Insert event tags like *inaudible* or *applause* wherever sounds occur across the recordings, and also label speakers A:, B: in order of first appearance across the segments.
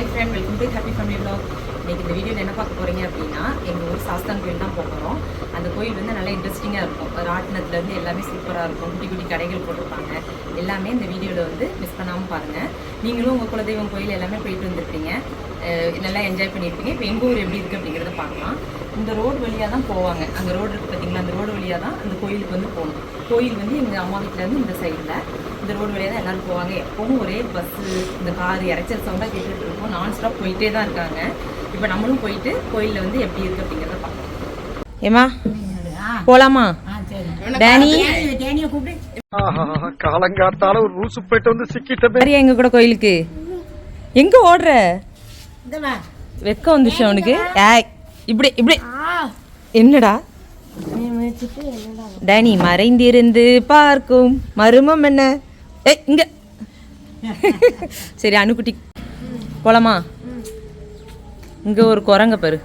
A: my friend, welcome to the Happy Family Vlog. இன்னைக்கு இந்த வீடியோவில் என்ன பார்க்க போகிறீங்க அப்படின்னா எங்கள் ஊர் சாஸ்தான் கோயில் தான் போகிறோம் அந்த கோயில் வந்து நல்லா இன்ட்ரெஸ்டிங்காக இருக்கும். ராட்டினத்துலேருந்து எல்லாமே சூப்பராக இருக்கும். குட்டி குட்டி கடைகள் போட்டிருப்பாங்க. எல்லாமே இந்த வீடியோவில் வந்து மிஸ் பண்ணாமல் பாருங்கள் நீங்களும் உங்கள் குலதெய்வம் கோயில் எல்லாமே போயிட்டு வந்திருப்பீங்க. நல்லா என்ஜாய் பண்ணியிருப்பீங்க இப்போ எங்கள் ஊர் எப்படி இருக்குது அப்படிங்கிறத பார்க்கலாம். இந்த ரோடு வழியாக தான் போவாங்க. அந்த ரோடு இருக்குது பார்த்தீங்களா அந்த ரோடு வழியாக தான் அந்த கோயிலுக்கு வந்து போகணும். கோயில் வந்து எங்கள் அம்மா வீட்டிலேருந்து இந்த சைடில் இந்த ரோடு வழியாக தான் எல்லோரும் போவாங்க. எப்பவும் ஒரே பஸ்ஸு இந்த கார் இறைச்சல் சவுண்டாக கேட்டுகிட்டு இருக்கோம் நான் ஸ்டாப் போயிட்டே தான் இருக்காங்க. இப்போ நம்மளும் போயிட்டு கோயிலில் வந்து எப்படி இருக்குது அப்படிங்கிறத பார்க்கலாம். ஏமா போலாமா? டேனி?
B: காலங்காத்தால ஒரு ரூசு போயிட்டு வந்து சிக்கிட்டமே
A: சரியா எங்க கூட கோயிலுக்கு? எங்க ஓடுற? வெக்கம் வந்துச்சு அவனுக்கு. இப்படி இப்படி. என்னடா? டேனி மறைந்திருந்து பார்க்கும் மருமம் என்ன? ஏ இங்க. *laughs* சரி அணுக்குட்டி போலாமா? இங்கே ஒரு குரங்க பேர்.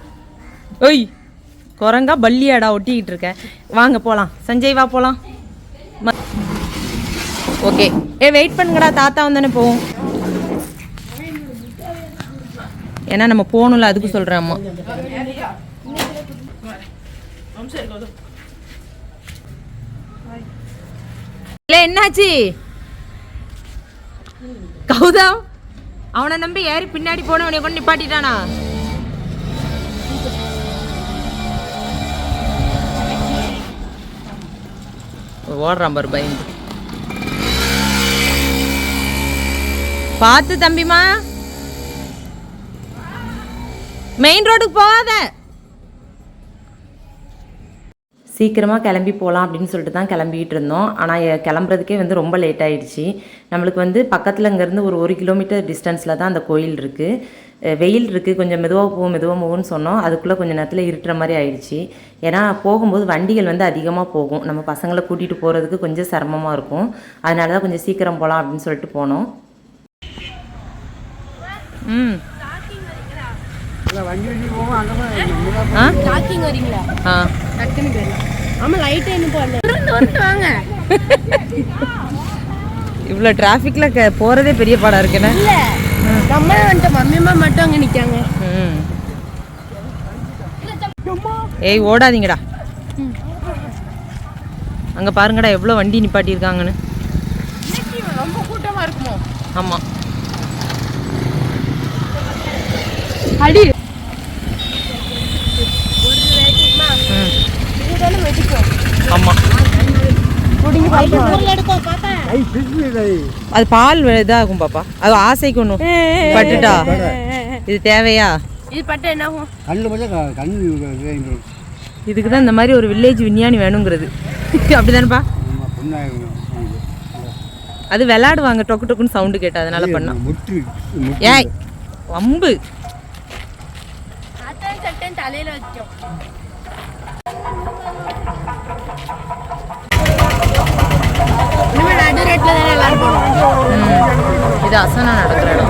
A: ஓய் குரங்கா பல்லியாடா ஒட்டிக்கிட்டு இருக்கேன் வாங்க போகலாம் சஞ்சய் வா போகலாம் ஓகே. ஏ வெயிட் பண்ணுங்கடா. தாத்தா வந்தானே போவோம் ஏன்னா நம்ம போகணும்ல அதுக்கு சொல்கிறேன் அம்மா. இல்லை என்னாச்சு? கௌதம் அவனை நம்பி ஏறி பின்னாடி போனவனை கொண்டு நிப்பாட்டிட்டானா? ஓடுறான் பாரு பயந்து. பார்த்து தம்பிமா மெயின் ரோடுக்கு போகாத. சீக்கிரமாக கிளம்பி போகலாம் அப்படின்னு சொல்லிட்டு தான் கிளம்பிக்கிட்டு இருந்தோம். ஆனால் கிளம்புறதுக்கே வந்து ரொம்ப லேட் ஆயிடுச்சு. நம்மளுக்கு வந்து பக்கத்தில் இங்கேருந்து ஒரு ஒரு கிலோமீட்டர் டிஸ்டன்ஸில் தான் அந்த கோயில் இருக்குது வெயில் இருக்குது கொஞ்சம் மெதுவாக போகும் மெதுவாக போகும்னு சொன்னோம். அதுக்குள்ளே கொஞ்சம் நேரத்தில் இருட்டுற மாதிரி ஆயிடுச்சு. ஏன்னா போகும்போது வண்டிகள் வந்து அதிகமாக போகும். நம்ம பசங்களை கூட்டிகிட்டு போகிறதுக்கு கொஞ்சம் சிரமமாக இருக்கும். அதனால தான் கொஞ்சம் சீக்கிரம் போகலாம் அப்படின்னு சொல்லிட்டு போனோம். ம். ஆ.
C: டக்குன்னு போயிடலாம். ஆமா லைட் என்ன போடல. இருந்து வந்து வாங்க.
A: இவ்வளோ டிராஃபிக்கில் க போகிறதே பெரிய பாடாக இருக்குண்ணே
C: இல்ல. நம்ம வந்துட்டு மம்மியம்மா மட்டும் அங்க நிக்காங்க
A: ம். ஏய் ஓடாதீங்கடா. அங்கே பாருங்கடா எவ்வளோ வண்டி நிப்பாட்டியிருக்காங்கன்னு.
C: ரொம்ப கூட்டமா இருக்குமோ?
A: ஆமாம்
C: அடி
A: ம்
C: இதுதானே வெடிக்கும்
A: ஆமாம்
C: புடிங்க பாப்பா எடுக்கோ பாப்பா
B: ஐ பிஸ்மி
A: அது பால் இதாகும் பாப்பா. அது ஆசைக்கு ஒன்றும் பட்டுட்டா? இது தேவையா?
C: இது பட்டு என்ன
A: இதுக்கு தான் இந்த மாதிரி ஒரு வில்லேஜ் விஞ்ஞானி வேணுங்கிறது. *laughs* அப்படிதானப்பா? அது விளையாடுவாங்க டொக்கு டொக்குன்னு சவுண்டு கேட்டா அதனால பண்ணா.
B: முட்டு
A: ஏய் வம்பு.
C: தலையில வைக்கும்
A: இது அசனா நடக்கிற இடம்.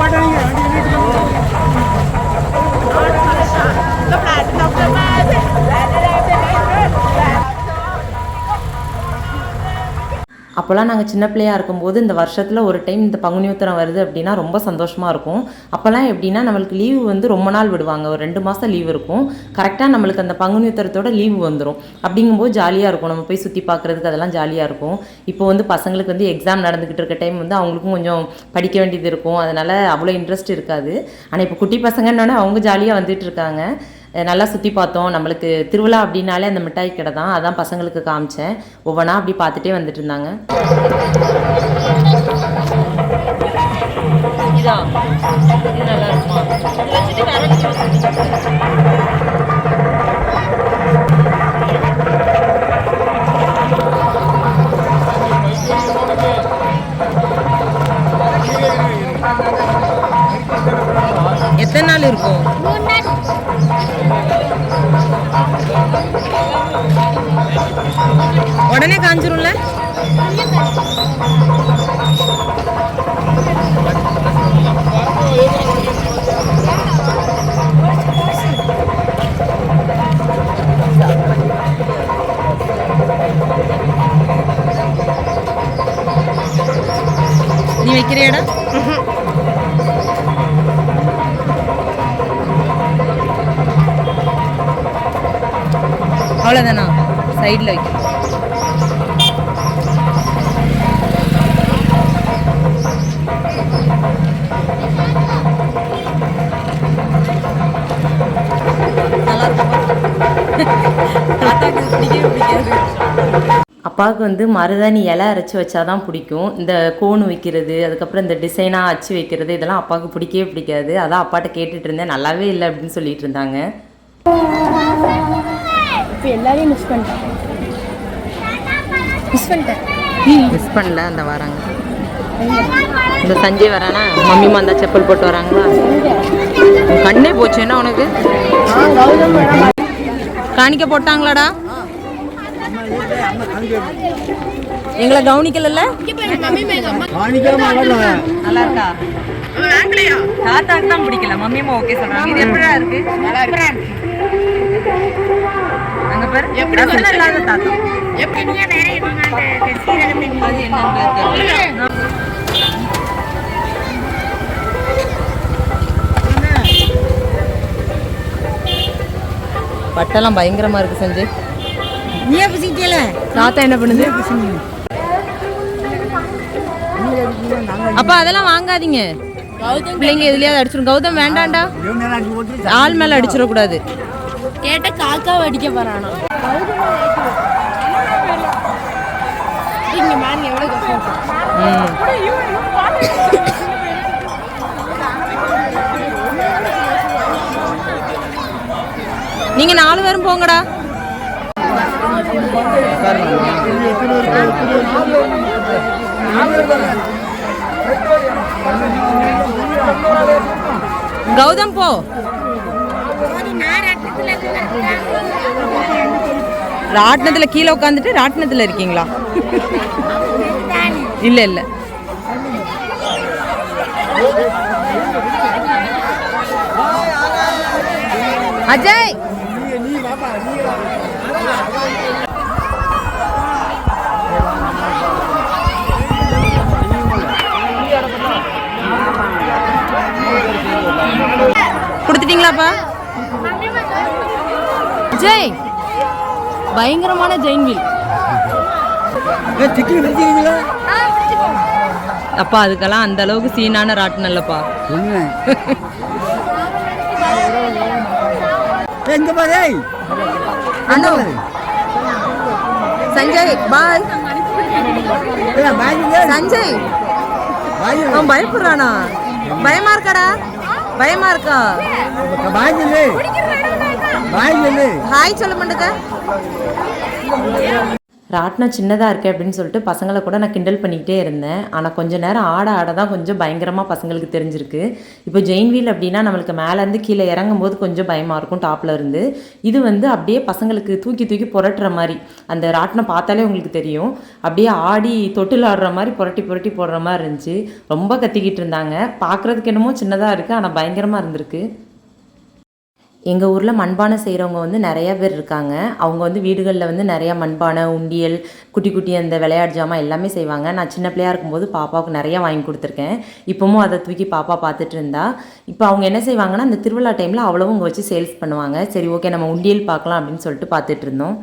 A: அப்போல்லாம் நாங்கள் சின்ன பிள்ளையா இருக்கும்போது இந்த வருஷத்தில் ஒரு டைம் இந்த பங்குனி உத்திரம் வருது அப்படின்னா ரொம்ப சந்தோஷமாக இருக்கும். அப்போல்லாம் எப்படின்னா நம்மளுக்கு லீவு வந்து ரொம்ப நாள் விடுவாங்க. ஒரு ரெண்டு மாதம் லீவ் இருக்கும். கரெக்டாக நம்மளுக்கு அந்த பங்குனி உத்திரத்தோட லீவு வந்துடும் அப்படிங்கும்போது ஜாலியாக இருக்கும். நம்ம போய் சுற்றி பார்க்குறதுக்கு அதெல்லாம் ஜாலியாக இருக்கும். இப்போ வந்து பசங்களுக்கு வந்து எக்ஸாம் நடந்துக்கிட்டு இருக்க டைம் வந்து அவங்களுக்கும் கொஞ்சம் படிக்க வேண்டியது இருக்கும். அதனால் அவ்வளோ இன்ட்ரெஸ்ட் இருக்காது. ஆனால் இப்போ குட்டி பசங்கன்னொன்னே அவங்க ஜாலியாக வந்துட்டு இருக்காங்க. நல்லா சுற்றி பார்த்தோம். நம்மளுக்கு திருவிழா அப்படின்னாலே அந்த மிட்டாய் கடை தான். அதான் பசங்களுக்கு காமிச்சேன். ஒவ்வொன்றா அப்படி பார்த்துட்டே வந்துட்டு இருந்தாங்க. இதான். இது நல்லா இருக்குமா? விற்கிற இடம் அவ்வளோதானா சைடில் வைக்கிறேன் அப்பாவுக்கு வந்து மருதாணி இலை அரைச்சி வச்சாதான் பிடிக்கும். இந்த கோன் வைக்கிறது அதுக்கப்புறம் இந்த டிசைனாக அச்சு வைக்கிறது இதெல்லாம் அப்பாவுக்கு பிடிக்கவே பிடிக்காது. அதான் அப்பாட்ட கேட்டுட்டு இருந்தேன். நல்லாவே இல்லை அப்படின்னு சொல்லிட்டு இருந்தாங்க.
C: எல்லாரையும் மிஸ் பண்ணிட்டேன். மிஸ் பண்ணிட்டேன்.
A: மிஸ் பண்ணல அந்த வராங்க இந்த சஞ்சய் வரானா? மம்மிமா அந்த செப்பல் போட்டு வராங்களா? கண்ணே போச்சு என்ன உனக்கு காணிக்க போட்டாங்களாடா? எங்களை
C: மம்மி அம்மா
A: நல்லா இருக்கா? தாத்தாக்கு தான் பிடிக்கல. மம்மியம்மா ஓகே சொல்றாங்க. இது எப்படிடா இருக்கு? அங்க பாரு. ரசனை இல்லாத தாத்தா. அது தெரியல பட்டெல்லாம் பயங்கரமா இருக்கு சஞ்சய்
C: நீயே புசிக்கல
A: தாத்தா என்ன பண்ணுது? அப்பா அதெல்லாம் வாங்காதீங்க.
C: கௌதம்
A: பிள்ளைங்க எதுலயாவது அடிச்சிடும் கௌதம் வேண்டாம்டா ஆள் மேல அடிச்சிடக்கூடாது.
C: கேட்ட காக்கா அடிக்க போறானா.
A: நீங்க நாலு பேரும் போங்கடா. கௌதம் போ. ராட்டினத்தில் கீழே உட்காந்துட்டு ராட்டினத்துல இருக்கீங்களா? இல்ல இல்ல. அஜய். கொடுத்துட்டீங்களாப்பா ஜெய்! பயங்கரமான ஜெயின் வீல். அப்பா அதுக்கெல்லாம் அந்த அளவுக்கு சீனான ராட்டினம் இல்லப்பா
B: எங்க பாரு
A: அனு சஞ்சய் பாய். சஞ்சய். அவன் பயப்படுறானா? பயமா இருக்காடா? பயமா இருக்கா?
B: பாய் சொல்லு.
A: ஹாய் சொல்ல மாட்டேங்க ராட்டினம் சின்னதாக இருக்கே அப்படின்னு சொல்லிட்டு பசங்களை கூட நான் கிண்டல் பண்ணிக்கிட்டே இருந்தேன். ஆனால் கொஞ்சம் நேரம் ஆட ஆட தான் கொஞ்சம் பயங்கரமாக பசங்களுக்கு தெரிஞ்சிருக்கு. இப்போ ஜெயின் வீல் அப்படின்னா நம்மளுக்கு மேலேருந்து கீழே இறங்கும் போது கொஞ்சம் பயமாக இருக்கும் டாப்பில் இருந்து. இது வந்து அப்படியே பசங்களுக்கு தூக்கி தூக்கி புரட்டுற மாதிரி. அந்த ராட்டினம் பார்த்தாலே உங்களுக்கு தெரியும். அப்படியே ஆடி தொட்டில் ஆடுற மாதிரி புரட்டி புரட்டி போடுற மாதிரி இருந்துச்சு. ரொம்ப கத்திக்கிட்டு இருந்தாங்க. பார்க்குறதுக்கு என்னமோ சின்னதாக இருக்குது ஆனால் பயங்கரமாக இருந்திருக்கு. எங்கள் ஊரில் மண்பானை செய்கிறவங்க வந்து நிறையா பேர் இருக்காங்க. அவங்க வந்து வீடுகளில் வந்து நிறையா மண்பானை உண்டியல் குட்டி குட்டி அந்த விளையாட்டு ஜாமான் எல்லாமே செய்வாங்க. நான் சின்ன பிள்ளையா இருக்கும்போது பாப்பாவுக்கு நிறையா வாங்கி கொடுத்துருக்கேன். இப்போவும் அதை தூக்கி பாப்பா பார்த்துட்டு இருந்தா. இப்போ அவங்க என்ன செய்வாங்கன்னா அந்த திருவிழா டைமில் அவ்வளவும் இங்கே வச்சு சேல்ஸ் பண்ணுவாங்க. சரி ஓகே நம்ம உண்டியல் பார்க்கலாம் அப்படின்னு சொல்லிட்டு பார்த்துட்டு இருந்தோம்.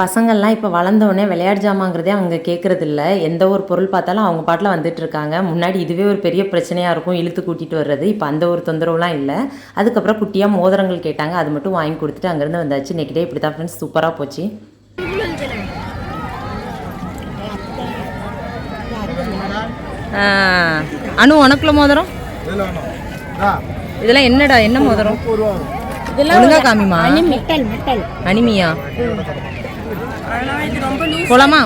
A: பசங்கள்லாம் இப்போ வளர்ந்தோடனே விளையாட்டு ஜாமாங்கிறதே அவங்க கேட்குறது இல்ல எந்த ஒரு பொருள் பார்த்தாலும் அவங்க பாட்டில் வந்துட்டு இருக்காங்க. முன்னாடி இதுவே ஒரு பெரிய பிரச்சனையாக இருக்கும். இழுத்து கூட்டிகிட்டு வர்றது. இப்போ அந்த ஒரு தொந்தரவுலாம் இல்லை. அதுக்கப்புறம் குட்டியாக மோதிரங்கள் கேட்டாங்க. அது மட்டும் வாங்கி கொடுத்துட்டு அங்கேருந்து வந்தாச்சு. இன்னைக்கு டே இப்படி தான் ஃப்ரெண்ட்ஸ் சூப்பராக போச்சு. ஆ, அனு உனக்குள்ள மோதிரம்? இதெல்லாம் என்னடா? என்ன மோதிரம்? ஒழுங்கா காமிமா? அனிமியா? குளமா